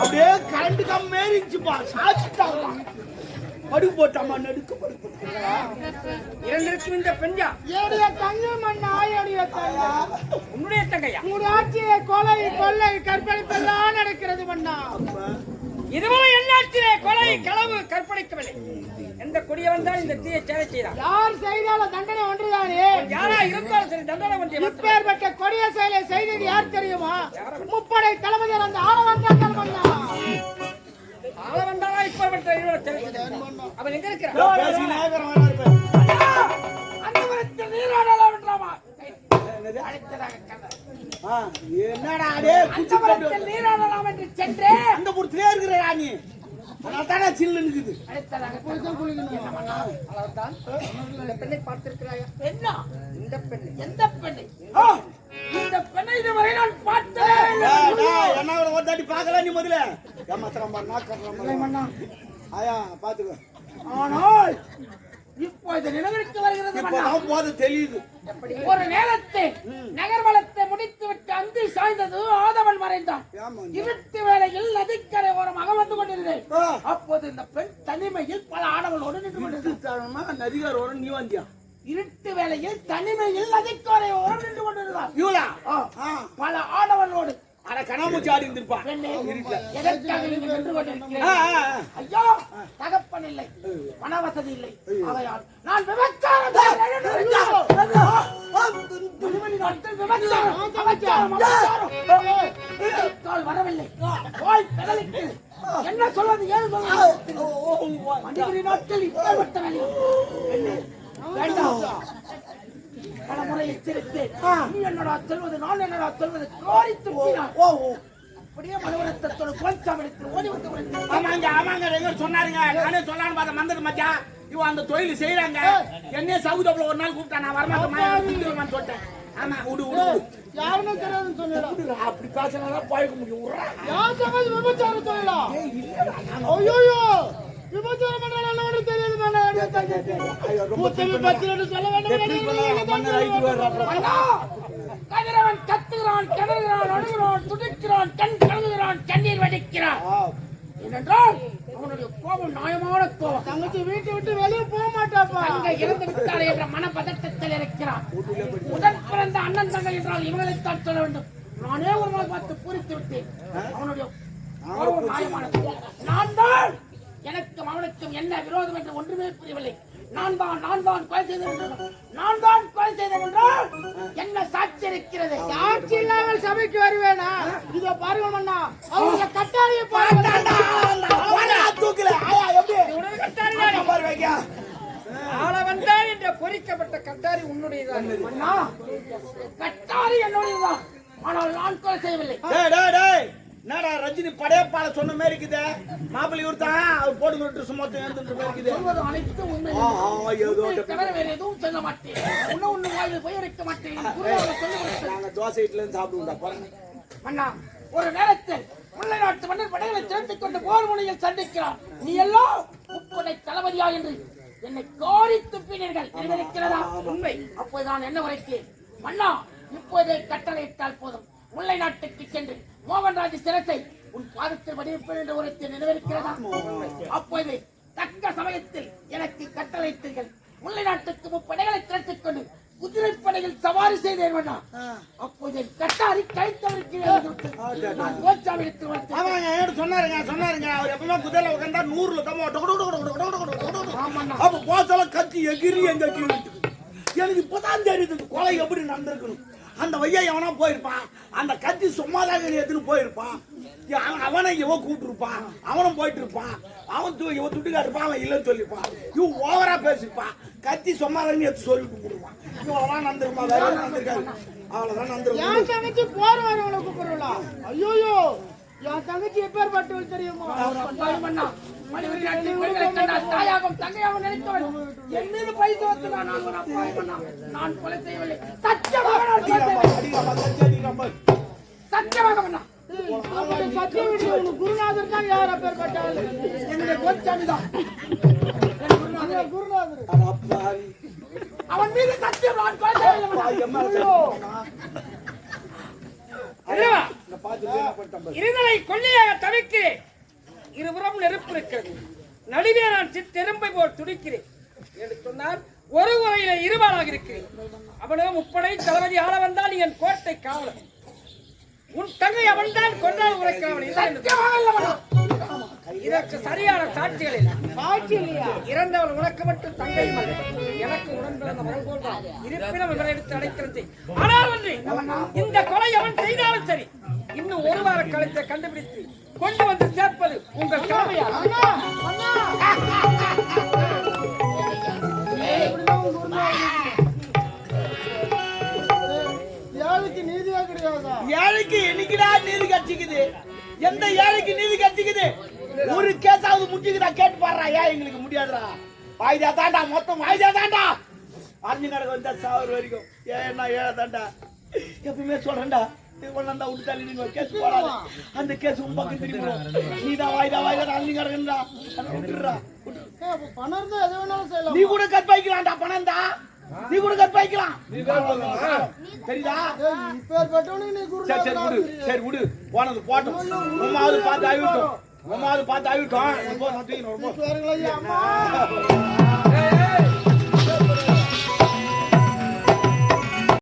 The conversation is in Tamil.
அப்படியே கரண்ட் கம்பி மேறிச்சுப்பா சாச்சிட்டாங்களா படுக்கு போட்டாமா நடுக்கு படுக்கு இரண்டு லட்சம் இந்த பெஞ்சா ஏடிய தங்க மண்ணா ஏடிய தங்க. உன்னுடைய ஆட்சியை கொலை கொள்ளை கற்பழிப்பு எல்லாம் நடக்கிறது மண்ணா இதுவரை என் ஆட்சியிலே கொலை களவு கற்பழிக்கவில்லை. இந்த கொடியவன் தான் இந்த தீயை சேவை செய்தான். யார் செய்தாலும் தண்டனை ஒன்றுதானே? யாரா இருந்தாலும் சரி தண்டனை ஒன்று இப்பேற்பட்ட கொடிய செயலை செய்தது யார் தெரியுமா? முப்படை தளபதி அந்த ஆளவந்தாக்கள் பண்ணான் ஆளவந்தாலா இப்பேற்பட்ட இருவர் சிறை அவன் எங்க இருக்கிறான்? என்னடா நீராடலாம் என்று சென்றே அந்த புறத்திலே இருக்கிறா ராணி அதானே சில்லு இருக்குது போய் தான் குளிக்கணும் இந்த பெண்ணை பார்த்திருக்கிறாயா என்ன இந்த பெண்ணை எந்த பெண்ணை ஒரு தாட்டி பார்க்கல நீ முதல்ல? ஏமாத்திரம் பண்ணா ஆயா பாத்துக்கோ ஆனால் இப்போ இது நிலவரிக்கு வருகிறது போது தெரியுது. ஒரு நேரத்தை நகர்வலத்தை முடித்து விட்டு அந்தி சாய்ந்ததும் ஏமா இருட்டு வேளையில் நதிக்கரை ஓரமாக வந்து கொண்டிருந்தேன். அப்போது இந்த பெண் தனிமையில் பல ஆடவளோடு நின்று கொண்டிருந்தார் தரமா நதிகார் வரும் நீ வந்தியா? இருட்டு வேளையில் தனிமையில் நதிக்கரை ஓரம் நின்று கொண்டிருந்தார். இவளா. பல ஆடவளோடு அட கனாமூச்சி ஆடி இருந்திருப்பா. பெண்ணே எதற்காக இங்கு நின்று கொண்டிருக்கிறேன். ஐயோ தகப்பன் இல்லை. பண வசதி இல்லை. நான் விபச்சாரம் வரவில்லை என்ன சொல்வது ஏது சொல்வது நாட்கள் இப்பேற்பட்ட வேலை வேண்டாம் பல முறை எச்சரித்தேன் நீ என்னடா சொல்வது நான் என்னடா சொல்வது கோரித்து ஓ ஓ. அப்படியே ஓடி வந்து. ஆமாங்க ஆமாங்க ரெங்க சொன்னாருங்க. நானே சொல்லான்னு பார்த்தா மந்தது மச்சான் இவன் அந்த தொழில் செய்யறாங்க என்னைய சவுதப்புல ஒரு நாள் கூப்பிட்டா நான் வரமாட்டேன் சொல்லிட்டேன். ஆமா விடு விடு. யாருன்னு தெரியாதுன்னு விடுடா, அப்படி பேசினா போய்க்க முடியும். யார் சமைச்சு விபச்சாரம் சொல்லலாம் ஐயோ விபச்சாரம் தெரியாது பத்திரன்னு சொல்ல வேண்டும் கதிரவன் கத்துகிறான் கிணறுகிறான் அழுகிறான் துடிக்கிறான் கண் கலங்குகிறான் கண்ணீர் வடிக்கிறான். ஏனென்றால் அவனுடைய கோபம் நியாயமான கோபம். தங்கச்சி வீட்டை விட்டு வெளியே போக மாட்டாப்பா. அங்க இறந்து விட்டாரே என்ற மனப்பதட்டத்தில் இருக்கிறான். உடன் பிறந்த அண்ணன் தங்கை என்றால் இவங்களைத்தான் சொல்ல வேண்டும். நானே ஒரு நாள் பார்த்து பூரித்து விட்டேன். அவனுடைய கோபம் நியாயமானது. நான் தான் எனக்கும் அவனுக்கும் என்ன விரோதம் என்று ஒன்றுமே புரியவில்லை. நான் தான் நான் தான் கொலை செய்தேன் நான் தான் கொலை செய்தேன் என்றால் என்ன சாட்சி இருக்கிறது? சாட்சி இல்லாமல் சபைக்கு வருவேனா? இதோ பாருங்க மண்ணா அவங்க கட்டாரியை தூக்கல. ஆயா, எப்படி? ஆமா, பாரு வைக்கா. ஆள வந்தார் என்ற பொறிக்கப்பட்ட கட்டாரி உன்னுடையதான் கட்டாரி என்னுடையதான் ஆனால் நான் கொலை செய்யவில்லை. என்னடா ரஜினி படையப்பால சொன்ன மாதிரி இருக்குது? மாப்பிள்ளை இவர் தான் அவர் போட்டு எழுந்துட்டு மாதிரி இருக்குது. சொல்வது அனைத்தும் உண்மை தவிர வேற எதுவும் சொல்ல மாட்டேன். உன்ன ஒண்ணு வாயில் போய் வைக்க மாட்டேன். நாங்க தோசை இட்லி இருந்து சாப்பிடுவோம்டா பாருங்க அண்ணா ஒரு நேரத்தில் முல்லை நாட்டு மன்னர் படைகளை திரட்டிக் கொண்டு போர் முனையில் சந்திக்கிறார். நீ எல்லாம் முப்படை தளபதியா என்று. என்னை கோரி துப்பினீர்கள் நினைவிருக்கிறதா? உண்மை. அப்போது நான் என்ன உரைத்தேன்? மன்னா இப்போதே கட்டளையிட்டால் போதும். முல்லை நாட்டுக்கு சென்று மோகன்ராஜ் சிரத்தை உன் பாதத்தில் வடிவப்பேன் என்ற உரத்தை நினைவிருக்கிறதா அப்போது தக்க சமயத்தில் எனக்கு கட்டளைத்தீர்கள் முல்லை நாட்டுக்கு முப்படைகளை திரட்டிக் கொண்டு குதிரை குதிரைப்படையில் சவாரி செய்தேன் அப்போது கட்டாரி கழித்தவருக்கு நான் கோச்சாமிடத்தில் வந்து சொன்னாருங்க சொன்னாருங்க அவர் எப்பவுமே குதிரையில உட்காந்தா நூறுல தான் அப்ப போச்சாலும் கத்தி எகிரி எங்க எனக்கு இப்பதான் தெரியுது கொலை எப்படி நடந்திருக்கணும் அந்த வையா எவனா போயிருப்பான். அந்த கத்தி சும்மாதான் எடுத்துன்னு போயிருப்பான். அவன் அவனை இவன் கூப்பிட்டுருப்பான். அவனும் போயிட்டு இருப்பான் அவன் தூ இவன் துட்டுக்கா இருப்பான் அவன் இல்லைன்னு சொல்லியிருப்பான் இவன் ஓவரா பேசியிருப்பான் கத்தி சும்மாதான் எடுத்து சொல்லிட்டு போடுவான் இவன் நடந்திருப்பா வேற எதுவும் நடந்திருக்காது அவ்வளவுதான் நடந்திருக்கும் என் தங்கச்சி போர் வரவங்களை கூப்பிடுறா. ஐயோ என் தங்கச்சி எப்பேற்பட்டவள் தெரியுமா? மணிபுரி நாட்டில் பெண்களை கண்டால் குருநாதர் தான் யார் தான் அவன் மீது சத்தியம் நான் கொலை செய்யவில்லை. கொள்ளையாக தவிர்க்கிறேன். இருபுறம் நெருப்பு இருக்கிறது. நடுவே நான் சித்தெரும்பை போல் துடிக்கிறேன். என்று சொன்னால் ஒரு வகையில இருபாலாக இருக்கிறேன். அவனோ முப்படை தளபதி ஆள வந்தால் என் கோட்டை காவலன். உன் தங்கை அவன் தான் கொண்டால் என்று இதற்கு சரியான சாட்சிகள் இல்லை. இறந்தவள் உனக்கு மட்டும் தங்கை மகள் எனக்கு உடன் பிறந்த மகள் போல்தான் இருப்பினும் இவரை எடுத்து அடைக்கிறது ஆனால் ஒன்று இந்த கொலை அவன் செய்தாலும் சரி. இன்னும் ஒரு வார காலத்தை கண்டுபிடித்து கொண்டு வந்து சேர்ப்பது உங்கள் கடமையா? ஏழைக்கு என்னைக்குடா நீதி கட்சிக்குது எந்த ஏழைக்கு நீதி கட்சிக்குது ஒரு கேஸாவது முடிச்சுக்குதா கேட்டு பாடுறா. ஏன் எங்களுக்கு முடியாதுடா? வாய்தா தாண்டா மொத்தம் வாய்தா தாண்டா. அஞ்சு கணக்கு வந்தா சாவர வரைக்கும். ஏன்னா ஏழை தாண்டா? எப்பவுமே சொல்றேன்டா. கொண்டாண்டா விட்டு தள்ளி நீங்க கேஸ் போடாத. அந்த கேஸ் உன் பக்கம் திரும்பி வாய்தா வாய்தா விட்டுரு. ஏய், அப்ப பணம் இருந்தா எதை வேணாலும் செய்யலாம். நீ கூட கற்பாய்க்கலாம்டா பணம் தான் நீ கூட கற்பாய்க்கலாம் தெரியுதா? சரி சரி விடு. சரி விடு. போனது போட்டோம். உமாவது பார்த்து அழிவிட்டோம் உமாவது பார்த்து அழிவிட்டோம்